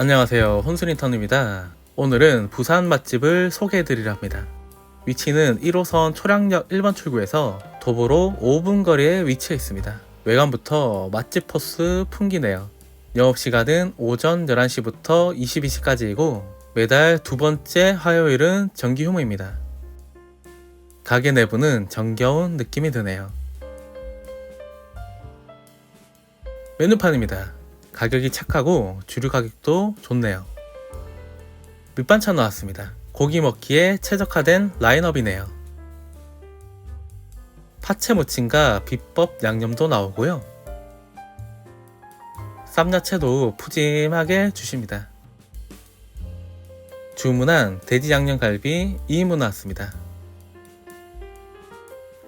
안녕하세요. 혼술인턴입니다. 오늘은 부산 맛집을 소개해드리려 합니다. 위치는 1호선 초량역 1번 출구에서 도보로 5분 거리에 위치해 있습니다. 외관부터 맛집 포스 풍기네요. 영업시간은 오전 11시부터 22시까지이고 매달 두 번째 화요일은 정기 휴무입니다. 가게 내부는 정겨운 느낌이 드네요. 메뉴판입니다. 가격이 착하고 주류 가격도 좋네요. 밑반찬 나왔습니다. 고기 먹기에 최적화된 라인업이네요. 파채 무침과 비법 양념도 나오고요. 쌈야채도 푸짐하게 주십니다. 주문한 돼지 양념갈비 2인분 나왔습니다.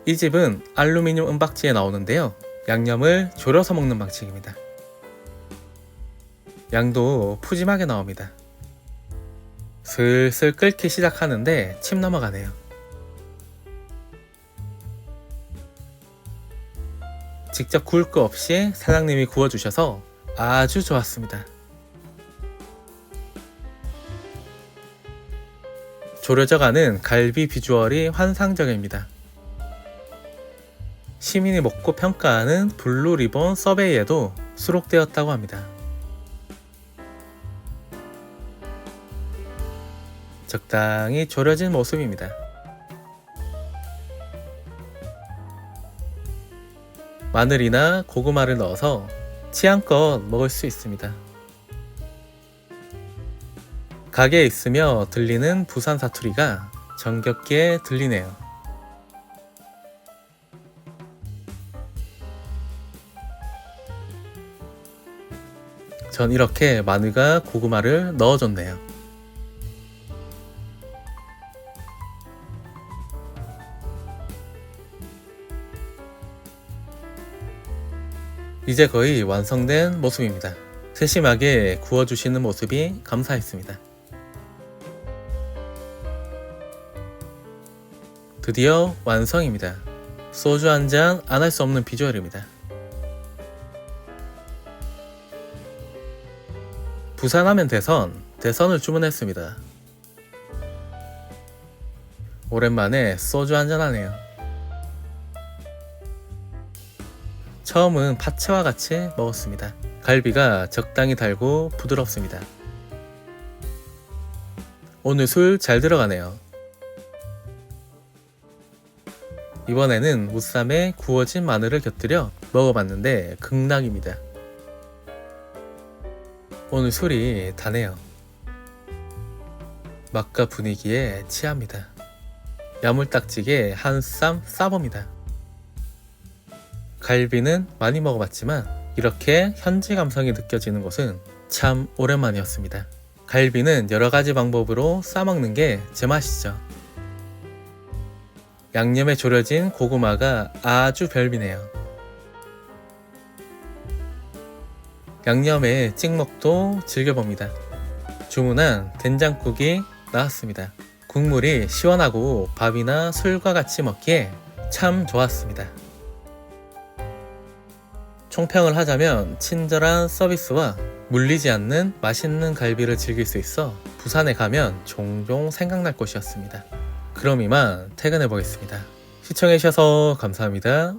이 집은 알루미늄 은박지에 나오는데요. 양념을 졸여서 먹는 방식입니다. 양도 푸짐하게 나옵니다. 슬슬 끓기 시작하는데 침 넘어가네요. 직접 구울 거 없이 사장님이 구워주셔서 아주 좋았습니다. 졸여져가는 갈비 비주얼이 환상적입니다. 시민이 먹고 평가하는 블루 리본 서베이에도 수록되었다고 합니다. 적당히 졸여진 모습입니다. 마늘이나 고구마를 넣어서 취향껏 먹을 수 있습니다. 가게에 있으며 들리는 부산 사투리가 정겹게 들리네요. 전 이렇게 마늘과 고구마를 넣어줬네요. 이제 거의 완성된 모습입니다. 세심하게 구워주시는 모습이 감사했습니다. 드디어 완성입니다. 소주 한 잔 안 할 수 없는 비주얼입니다. 부산하면 대선, 대선을 주문했습니다. 오랜만에 소주 한 잔 하네요. 처음은 파채와 같이 먹었습니다. 갈비가 적당히 달고 부드럽습니다. 오늘 술 잘 들어가네요. 이번에는 무쌈에 구워진 마늘을 곁들여 먹어봤는데 극락입니다. 오늘 술이 다네요. 맛과 분위기에 취합니다. 야물딱지게 한 쌈 싸봅니다. 갈비는 많이 먹어봤지만 이렇게 현지 감성이 느껴지는 것은 참 오랜만이었습니다. 갈비는 여러 가지 방법으로 싸먹는 게 제 맛이죠. 양념에 졸여진 고구마가 아주 별미네요. 양념에 찍먹도 즐겨봅니다. 주문한 된장국이 나왔습니다. 국물이 시원하고 밥이나 술과 같이 먹기에 참 좋았습니다. 총평을 하자면 친절한 서비스와 물리지 않는 맛있는 갈비를 즐길 수 있어 부산에 가면 종종 생각날 곳이었습니다. 그럼 이만 퇴근해 보겠습니다. 시청해주셔서 감사합니다.